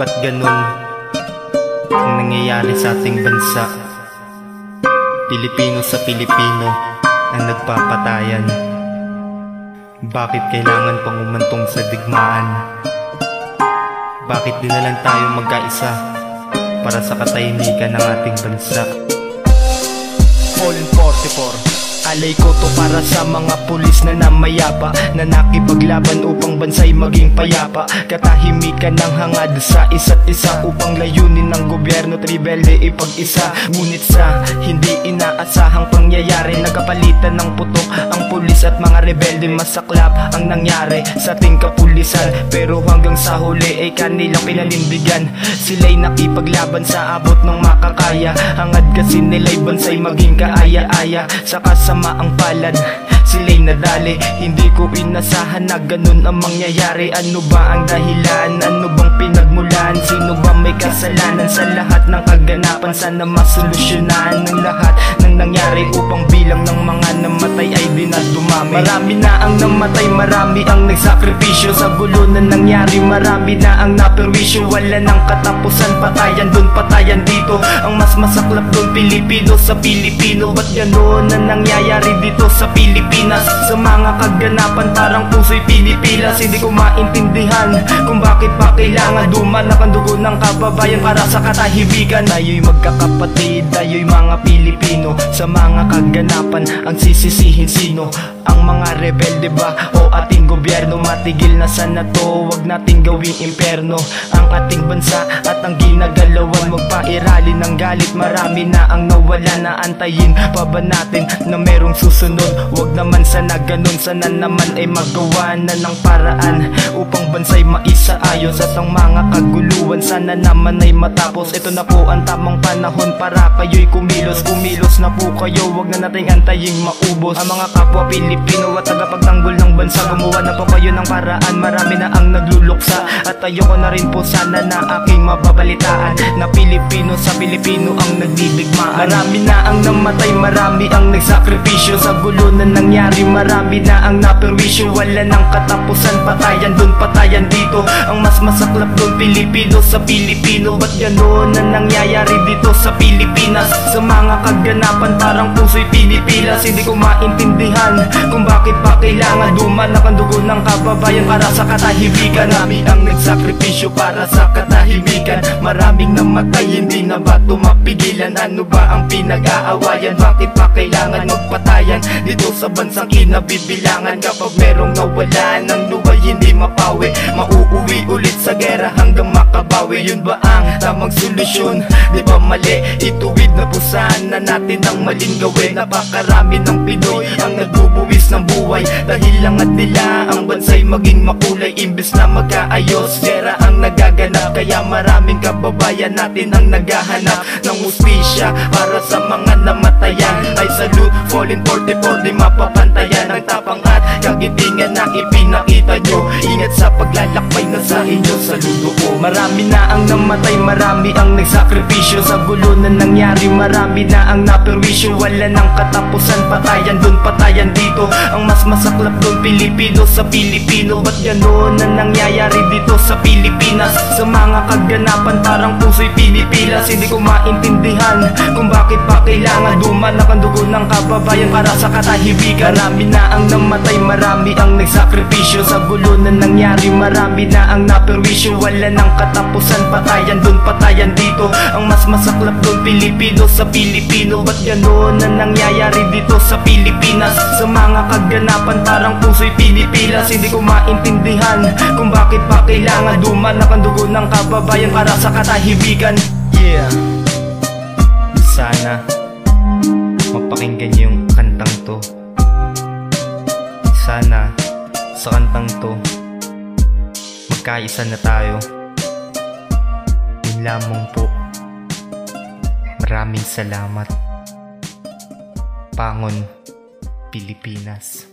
Ba't ganun ang nangyayari sa ating bansa? Pilipino sa Pilipino ang nagpapatayan. Bakit kailangan pang umantong sa digmaan? Bakit di na lang tayo magkaisa para sa katahimikan ng ating bansa? All in 44 Alay ko to para sa mga pulis na namayapa Na nakipaglaban upang bansay maging payapa. Katahimikan ng hangad sa isa't isa Upang layunin ng gobyerno tribelde ipag-isa. Ngunit sa hindi inaasahang pangyayari Nagkapalitan ng putok ang pulis at mga rebelde. Masaklap ang nangyari sa ating kapulisan Pero hanggang sa huli ay kanilang pinanindigan Sila'y nakipaglaban sa abot ng makakaya. Hangad kasi nila'y bansay maging kaaya-aya. Sa kasama ang palad Sila'y nadali Hindi ko inasahan na ganun ang mangyayari Ano ba ang dahilan? Ano bang pinagmulan? Sino ba may kasalanan sa lahat ng kaganapan? Sana masolusyonan ng lahat ng nangyari Upang bilang ng mga namatay ay di Marami na ang namatay, marami ang nagsakripisyo. Sa gulo na nangyari, marami na ang naperwisyo. Wala nang katapusan, patayan dun, patayan dito. Ang mas masaklap dun, Pilipino sa Pilipino. Ba't gano'n na nangyayari dito sa Pilipinas? Sa mga kaganapan, parang puso'y Pilipinas Hindi ko maintindihan kung bakit pa kailangan dumanak ang dugo ng kababayan Para sa katahimikan Tayo'y magkakapatid, tayo'y mga Pilipino Sa mga kaganapan, ang sisisihin sino? Ang mga rebelde ba? O ating gobyerno Matigil na sana to, wag nating gawing imperno Ang ating bansa at ang ginagalawan Magpairali ng galit, marami na ang nawala na Antayin. Pa ba natin na merong susunod? Wag naman sana ganun, sana naman ay magawa na ng paraan Upang bansay maisaayos. At ang mga kaguluhan Sana naman ay matapos. Ito na po ang tamang panahon para kayo'y kumilos. Kumilos na po kayo, wag na nating antaying maubos. Ang mga kapwa Pilipino at tagapagtanggol ng bansa Gumawa na po kayo ng paraan, marami na ang nagluluksa At ayoko na rin po sana na aking mababalitaan Na Pilipino sa Pilipino ang nagdidigmaan Marami na ang namatay, marami ang nagsakripisyo. Sa gulo na nangyari, marami na ang naperwisyo. Wala nang katapusan, patayan dun, patayan dito. Ang mas masaklap dun, Pilipino sa Pilipino Ba't gano'n na nangyayari dito sa Pilipinas? Sa mga kaganapan, parang puso'y pinipilas Hindi ko maintindihan kung bakit pa kailangan dumanak ang dugo ng kababayan Para sa katahimikan Marami ang nagsakripisyo para sa katahimikan Maraming namatay, hindi na ba ito mapigilan? Ano ba ang pinag-aawayan? Bakit pa kailangan magpatayan? Dito sa bansang kinabibilangan Kapag merong nawala ng luway, hindi mapawi Mauuwi ulit sa gera hanggang makabawi Yun ba ang tamang solusyon? Di ba mali? Ituwid na po sana natin ang maling gawin Napakarami ng Pinoy ang nagbubuwis ng buhay Dahil lang at nila ang bansay maging makulay Imbes na magkaayos, gera ang nagaganap Kaya maraming kababayan natin ang naghahanap Ng ustisya para sa mga namatayan. Ay salute, falling 44 di mapapantayan Ang tapang kagitingan na ipinakita nyo. Ingat sa paglalakbay na sa inyo saludo ko. Marami na ang namatay, marami ang nagsakripisyo. Sa gulo na nangyari, marami na ang naperwisyo. Wala nang katapusan, patayan dun, patayan dito. Ang mas masaklap dun, Pilipino sa Pilipino. Ba't gano'n na nangyayari dito sa Pilipinas? Sa mga kaganapan, parang puso'y pinipilas. Hindi ko maintindihan kung bakit pa kailangan dumanak ang dugo ng kababayan Para sa katahimikan Marami na ang namatay, marami ang nagsakripisyo Sa gulo na nangyari, marami na ang naperwisyo. Wala nang katapusan, patayan dun, patayan dito. Ang mas masaklap dun, Pilipino sa Pilipino. Ba't gano'n na nangyayari dito sa Pilipinas? Sa mga kaganapan, parang puso'y pinipilas. Hindi ko maintindihan kung bakit pa kailangan dumanak ang dugo ng kababayan Para sa katahimikan Yeah. Sana mapakinggan niyo yung kantang to Sana sa kantang to Magkaisa na tayo. Yun lamang po. Maraming salamat. Pangon, Pilipinas